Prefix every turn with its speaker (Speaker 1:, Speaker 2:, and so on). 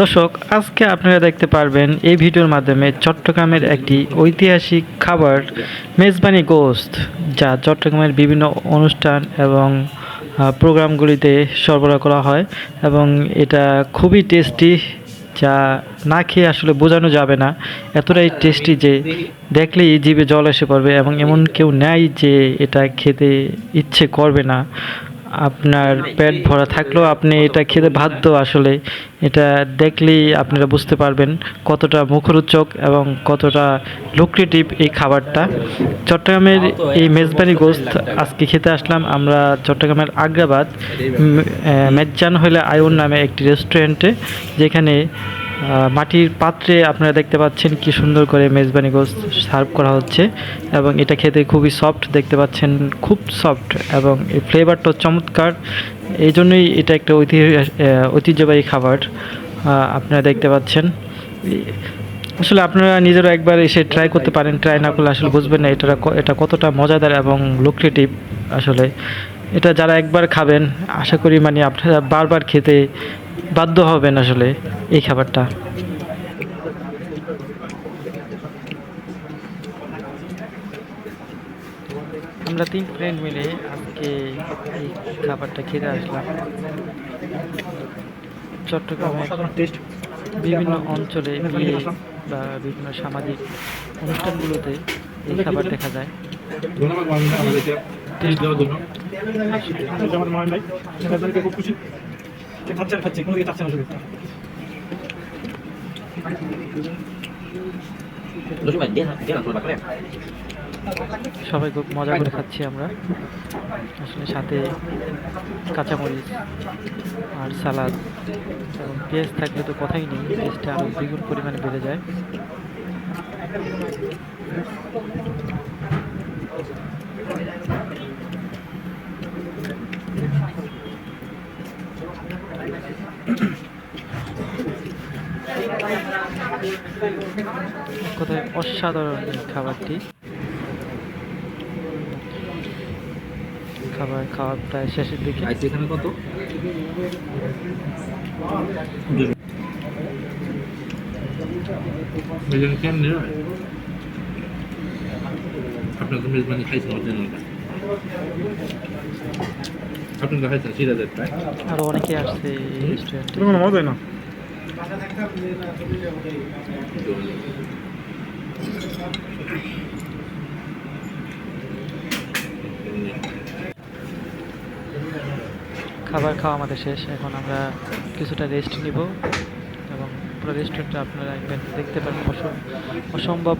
Speaker 1: দর্শক, আজকে আপনারা দেখতে পারবেন এই ভিডিওর মাধ্যমে চট্টগ্রামের একটি ঐতিহাসিক খাবার, মেজবানি গোস্ত, যা চট্টগ্রামের বিভিন্ন অনুষ্ঠান এবং প্রোগ্রামগুলিতে সরবরাহ করা হয় এবং এটা খুবই টেস্টি যা না খেয়ে আসলে বোঝানো যাবে না। এতটাই টেস্টি যে দেখলেই জিভে জল এসে পড়বে এবং এমন কেউ নেয় যে এটা খেতে ইচ্ছে করবে না। আপনার পেট ভরা থাকলেও আপনি এটা খেতে বাধ্য আসলে। এটা দেখলেই আপনারা বুঝতে পারবেন কতটা মুখরোচক এবং কতটা লুক্রেটিভ এই খাবারটা। চট্টগ্রামের এই মেজবানি গোস্ত আজকে খেতে আসলাম আমরা চট্টগ্রামের আগ্রাবাদ মেজ্জান হইলে আয়ুন নামে একটি রেস্টুরেন্টে যেখানে মাটির পাত্রে আপনারা দেখতে পাচ্ছেন কি সুন্দর করে মেজবানি গোস্ত সার্ভ করা হচ্ছে এবং এটা খেতে খুবই সফট দেখতে পাচ্ছেন খুব সফট এবং এই ফ্লেভারটা চমৎকার। এই জন্যই এটা একটা ঐতিহ্য ঐতিহ্যবাহী খাবার। আপনারা দেখতে পাচ্ছেন। আসলে আপনারা নিজেরা একবার এসে ট্রাই করতে পারেন ট্রাই না করলে আসলে বুঝবেন না এটা এটা কতটা মজাদার এবং লুক্রেটিভ আসলে। এটা যারা একবার খাবেন, আশা করি মানে আপনারা বারবার খেতে বাধ্য হবেন আসলে। এই খাবারটা। আমরা তিন ফ্রেন্ড মিলে আজকে এই খাবারটা খেতে আসলাম। চট্টগ্রামের
Speaker 2: টেস্ট
Speaker 1: বিভিন্ন অঞ্চলে বিয়ে বা বিভিন্ন সামাজিক অনুষ্ঠানগুলোতে এই খাবার দেখা যায়।
Speaker 2: ধন্যবাদ খুব খুশি। খাচ্ছে খাচ্ছে কোনো দিকে চাচ্ছে না
Speaker 1: সবাই খুব মজা করে খাচ্ছি আমরা। আসলে সাথে কাঁচামরিচ আর সালাদ এবং পেঁয়াজ থাকলে তো কথাই নেই টেস্টটা আরও দ্বিগুণ পরিমাণে বেড়ে যায়। এক কথায় অসাধারণ এই খাবারটি। খাবার খাওয়ার প্রায় শেষের দিকে।
Speaker 3: এখানে কত?
Speaker 2: কেমন আপনার তো মেজবানি খাইছেন অরিজিনালটা আপনি খাইছেন সিরাজের প্রায়
Speaker 1: আরও অনেকে আসছে
Speaker 2: মজা না।
Speaker 1: খাবার খাওয়া আমাদের শেষ, এখন আমরা কিছুটা রেস্ট নিব। এবং পুরো রেস্টুরেন্টটা আপনারা দেখতে পারেন, অসম- অসম্ভব